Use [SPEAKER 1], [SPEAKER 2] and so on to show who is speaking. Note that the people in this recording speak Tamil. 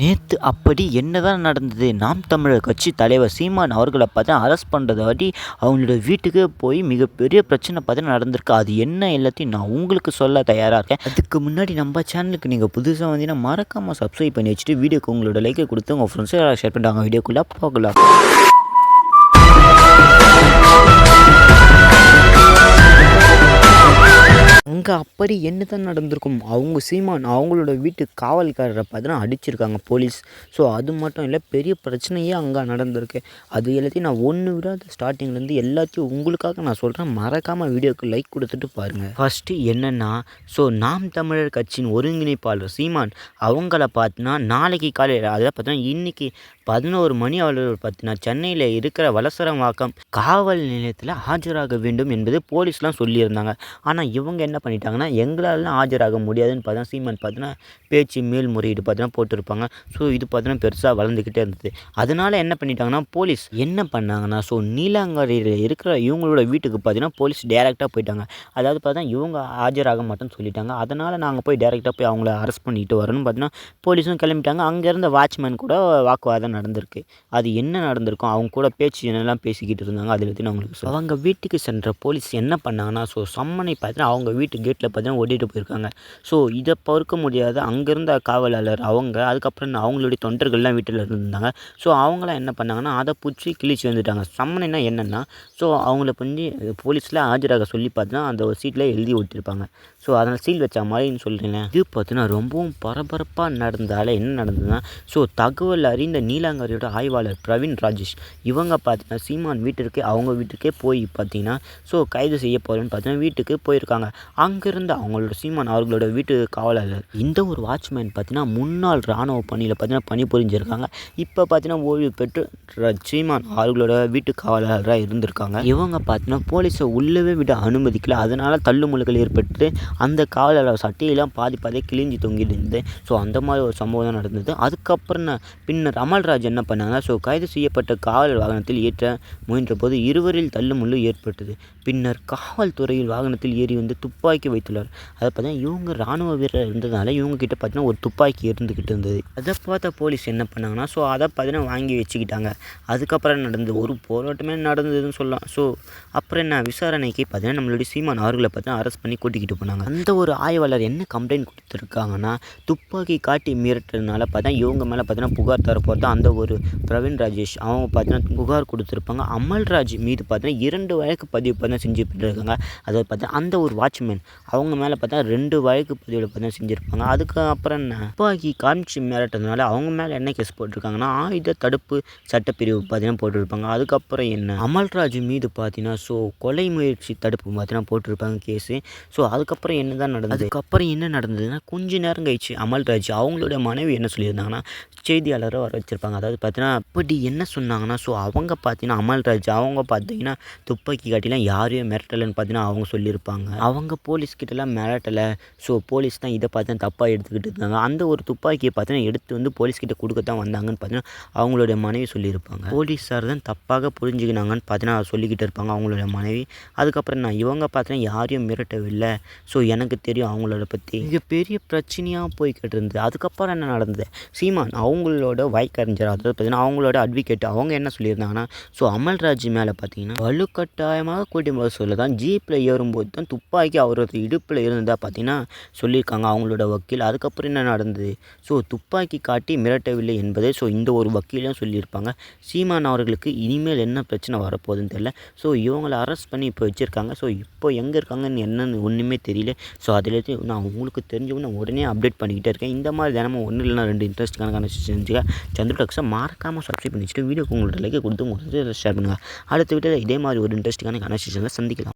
[SPEAKER 1] நேற்று அப்படி என்னதான் நடந்தது? நாம் தமிழர் கட்சி தலைவர் சீமான் அவர்களை பார்த்தா அரெஸ்ட் பண்ணுறதாட்டி அவங்களோட வீட்டுக்கு போய் மிகப்பெரிய பிரச்சனை பார்த்தா நடந்திருக்கு. அது என்ன எல்லாத்தையும் நான் உங்களுக்கு சொல்ல தயாராக இருக்கேன். அதுக்கு முன்னாடி நம்ம சேனலுக்கு நீங்கள் புதுசாக வந்தீங்கன்னா மறக்காமல் சப்ஸ்கிரைப் பண்ணி வச்சுட்டு வீடியோக்கு உங்களோட லைக்கை கொடுத்து உங்கள் ஃப்ரெண்ட்ஸை ஷேர் பண்ணிட்டாங்க. வீடியோக்குள்ளே போகலாம் அங்கே அப்படி என்ன தான் நடந்திருக்கும்? அவங்க சீமான் அவங்களோட வீட்டு காவல்காரரை பார்த்தினா அடிச்சிருக்காங்க போலீஸ். ஸோ அது மட்டும் இல்லை பெரிய பிரச்சனையே அங்கே நடந்திருக்கு. அது எல்லாத்தையும் நான் ஒன்று விடாத ஸ்டார்டிங்லேருந்து எல்லாத்தையும் உங்களுக்காக நான் சொல்கிறேன் மறக்காமல் வீடியோக்கு லைக் கொடுத்துட்டு பாருங்கள் ஃபஸ்ட்டு என்னென்னா ஸோ நாம் தமிழர் கட்சியின் ஒருங்கிணைப்பாளர் சீமான் அவங்கள பார்த்தினா நாளைக்கு காலையில் அதாவது பார்த்தீங்கன்னா இன்றைக்கி பதினோரு மணி அளவில் பார்த்தினா சென்னையில் இருக்கிற வலசரவாக்கம் காவல் நிலையத்தில் ஆஜராக வேண்டும் என்பது போலீஸ்லாம் சொல்லியிருந்தாங்க. ஆனால் இவங்க என்ன பண்ணிட்டாங்கன்னா எங்களாலாம் ஆஜராக முடியாதுன்னு பார்த்தா சீமான் பார்த்தோன்னா பேச்சு மேல்முறையீடு பார்த்தோன்னா போட்டிருப்பாங்க. ஸோ இது பார்த்தோன்னா பெருசாக வளர்ந்துக்கிட்டே இருந்தது. அதனால் என்ன பண்ணிட்டாங்கன்னா போலீஸ் என்ன பண்ணாங்கன்னா ஸோ நீலாங்கரையில் இருக்கிற இவங்களோட வீட்டுக்கு பார்த்தீங்கன்னா போலீஸ் டேரெக்டாக போயிட்டாங்க. அதாவது பார்த்தா இவங்க ஆஜராக மாட்டேன்னு சொல்லிட்டாங்க. அதனால் நாங்கள் போய் டேரெக்டாக போய் அவங்கள அரெஸ்ட் பண்ணிட்டு வரணும்னு பார்த்தீங்கன்னா போலீஸும் கிளம்பிட்டாங்க. அங்கேருந்த வாட்ச்மேன் கூட வாக்குவாதம் நடந்திருக்கு. அது என்ன நடந்திருக்கும்? அவங்க கூட பேச்சு என்னெல்லாம் பேசிக்கிட்டு இருந்தாங்க அதில் பற்றி நான் உங்களுக்கு அவங்க வீட்டுக்கு சென்ற போலீஸ் என்ன பண்ணாங்கன்னா ஸோ சம்மனை பார்த்தீங்கன்னா அவங்க வீட்டு கேட்டில் பார்த்தீங்கன்னா ஓட்டிகிட்டு போயிருக்காங்க. ஸோ இதை பார்க்க முடியாத அங்கேருந்த காவலாளர் அவங்க அதுக்கப்புறம் அவங்களுடைய தொண்டர்கள்லாம் வீட்டில் இருந்தாங்க ஸோ அவங்களாம் என்ன பண்ணாங்கன்னா அதை பிடிச்சி கிழிச்சு வந்துட்டாங்க. சம்மனைனா என்னென்னா ஸோ அவங்கள பண்ணி போலீஸில் ஆஜராக சொல்லி பார்த்தீங்கன்னா அந்த ஒரு சீட்டில் எழுதி ஓட்டியிருப்பாங்க ஸோ அதனால் சீல் வச்ச மாதிரின்னு சொல்கிறேன் இது பார்த்தீங்கன்னா ரொம்பவும் பரபரப்பாக நடந்தால என்ன நடந்ததுன்னா ஸோ தகவல் அறிந்த நீலாங்கரையோட ஆய்வாளர் பிரவீன் ராஜேஷ் இவங்க பார்த்தீங்கன்னா சீமான் வீட்டிற்கு அவங்க வீட்டுக்கே போய் பார்த்தீங்கன்னா ஸோ கைது செய்ய போகிறேன்னு பார்த்தீங்கன்னா வீட்டுக்கு போயிருக்காங்க. அங்கே அங்கேருந்து அவங்களோட சீமான் அவர்களோட வீட்டு காவலாளர். இந்த ஒரு வாட்ச்மேன் பார்த்தீங்கன்னா முன்னாள் இராணுவ பணியில் பார்த்தீங்கன்னா பணி புரிஞ்சிருக்காங்க. இப்போ பார்த்தீங்கன்னா ஓய்வு பெற்று சீமான் அவர்களோட வீட்டு காவலாளராக இருந்திருக்காங்க. இவங்க பார்த்தீங்கன்னா போலீஸை உள்ளவே விட அனுமதிக்கல. அதனால் தள்ளுமுள்ளுகள் ஏற்பட்டு அந்த காவலர் சட்டையெல்லாம் பாதி பாதி கிழிஞ்சு தொங்கிட்டு இருந்தது. ஸோ அந்த மாதிரி ஒரு சம்பவம் தான் நடந்தது. அதுக்கப்புறம் பின்னர் அமல்ராஜ் என்ன பண்ணாங்க ஸோ கைது செய்யப்பட்ட காவலர் வாகனத்தில் ஏற்ற முயன்ற போது இருவரில் தள்ளுமுள்ளு ஏற்பட்டது. பின்னர் காவல்துறையில் வாகனத்தில் ஏறி வந்து துப்பாக்கி வைத்துள்ளார். அதை பார்த்தீங்கன்னா இவங்க ராணுவ வீரர் இருந்ததுனால இவங்க கிட்ட பார்த்தீங்கன்னா ஒரு துப்பாக்கி இருந்துக்கிட்டு இருந்தது. அதை பார்த்த போலீஸ் என்ன பண்ணாங்கன்னா ஸோ அதை பார்த்தீங்கன்னா வாங்கி வச்சுக்கிட்டாங்க. அதுக்கப்புறம் நடந்தது ஒரு போராட்டமே நடந்ததுன்னு சொல்லலாம். ஸோ அப்புறம் என்ன? விசாரணைக்கு பார்த்தீங்கன்னா நம்மளுடைய சீமான் அவர்களை பார்த்தீங்கன்னா அரெஸ்ட் பண்ணி கூட்டிக்கிட்டு போனாங்க. அந்த ஒரு ஆய்வாளர் என்ன கம்ப்ளைண்ட் கொடுத்துருக்காங்கன்னா துப்பாக்கி காட்டி மிரட்டுறதுனால பார்த்தா இவங்க மேலே பார்த்தீங்கன்னா புகார் தரப்போகிறது அந்த ஒரு பிரவீன் ராஜேஷ் அவங்க பார்த்தீங்கன்னா புகார் கொடுத்துருப்பாங்க. அமல்ராஜ் மீது பார்த்தீங்கன்னா இரண்டு வழக்கு பதிவு பார்த்தீங்கன்னா செஞ்சு இருக்காங்க. அதாவது பார்த்தா அந்த ஒரு வாட்ச்மேன் அவங்க மேலே பார்த்தா ரெண்டு வழக்கு பதிவு பார்த்தீங்கன்னா செஞ்சுருப்பாங்க. அதுக்கு அப்புறம் என்ன? துப்பாக்கி காமிச்சு மிரட்டதுனால அவங்க மேலே என்ன கேஸ் போட்டிருக்காங்கன்னா ஆயுத தடுப்பு சட்டப்பிரிவு பார்த்தீங்கன்னா போட்டிருப்பாங்க. அதுக்கப்புறம் என்ன? அமல்ராஜ் மீது பார்த்தீங்கன்னா ஸோ கொலை முயற்சி தடுப்பு பார்த்தீங்கன்னா போட்டிருப்பாங்க கேஸு ஸோ அதுக்கப்புறம் என்ன தான் நடந்தது? அதுக்கப்புறம் என்ன நடந்ததுன்னா கொஞ்ச நேரம் கழிச்சு அமல்ராஜ் அவங்களோட மனைவி என்ன சொல்லியிருந்தாங்கன்னா செய்தியாளரை வர வச்சுருப்பாங்க. அதாவது பார்த்தீங்கன்னா அப்படி என்ன சொன்னாங்கன்னா ஸோ அவங்க பார்த்தீங்கன்னா அமல்ராஜ் அவங்க பார்த்தீங்கன்னா துப்பாக்கி காட்டிலாம் யாரையும் மிரட்டலைன்னு பார்த்தீங்கன்னா அவங்க சொல்லியிருப்பாங்க. அவங்க போ போலீஸ்கிட்டலாம் மிரட்டலை. ஸோ போலீஸ் தான் இதை பார்த்து தப்பாக எடுத்துக்கிட்டு இருந்தாங்க. அந்த ஒரு துப்பாக்கியை பார்த்தீங்கன்னா எடுத்து வந்து போலீஸ்கிட்ட கொடுக்க தான் வந்தாங்கன்னு பார்த்தீங்கன்னா அவங்களுடைய மனைவி சொல்லியிருப்பாங்க. போலீஸார் தான் தப்பாக புரிஞ்சுக்கினாங்கன்னு பார்த்தீங்கன்னா சொல்லிக்கிட்டு இருப்பாங்க அவங்களுடைய மனைவி. அதுக்கப்புறம் நான் இவங்க பார்த்தீங்கன்னா யாரையும் மிரட்டவில்லை. ஸோ எனக்கு தெரியும் அவங்களோட பற்றி மிகப்பெரிய பிரச்சனையாக போய்கிட்டு இருந்தது. அதுக்கப்புறம் என்ன நடந்தது? சீமான் அவங்களோட வழக்கறிஞர் அதாவது பார்த்தீங்கன்னா அவங்களோட அட்வொகேட் அவங்க என்ன சொல்லியிருந்தாங்கன்னா ஸோ அமல்ராஜ் மேலே பார்த்தீங்கன்னா வலுக்கட்டாயமாக கூட்டி போக சொல்ல தான் ஜீப்பில் ஏறும்போது தான் துப்பாக்கி அவர் அவரோட இடுப்பில் இருந்ததாக பார்த்தீங்கன்னா சொல்லியிருக்காங்க அவங்களோட வக்கீல். அதுக்கப்புறம் என்ன நடந்தது? ஸோ துப்பாக்கி காட்டி மிரட்டவில்லை என்பதை ஸோ இந்த ஒரு வக்கீலும் சொல்லியிருப்பாங்க. சீமான் அவர்களுக்கு இனிமேல் என்ன பிரச்சனை வரப்போகுதுன்னு தெரியல. ஸோ இவங்களை அரெஸ்ட் பண்ணி இப்போ வச்சுருக்காங்க. ஸோ இப்போ எங்கே இருக்காங்கன்னு என்னன்னு ஒன்றுமே தெரியல. ஸோ அதிலேருந்து நான் உங்களுக்கு தெரிஞ்சவங்க நான் உடனே அப்டேட் பண்ணிக்கிட்டே இருக்கேன். இந்த மாதிரி தினமும் ஒன்று இல்லைனா ரெண்டு இன்ட்ரெஸ்ட்டான கனெக்ஷன் செஞ்சுக்க சந்திர மறக்காமல் சப்ஸ்கிரைப் பண்ணி வச்சுட்டு வீடியோக்கு உங்களோட லைக்கை கொடுத்து உங்களுக்கு ஷேர் பண்ணுங்கள் அடுத்த வீட்டில் இதே மாதிரி ஒரு இன்ட்ரெஸ்ட்டுக்கான கனெக்ஷனில் சந்திக்கலாம்.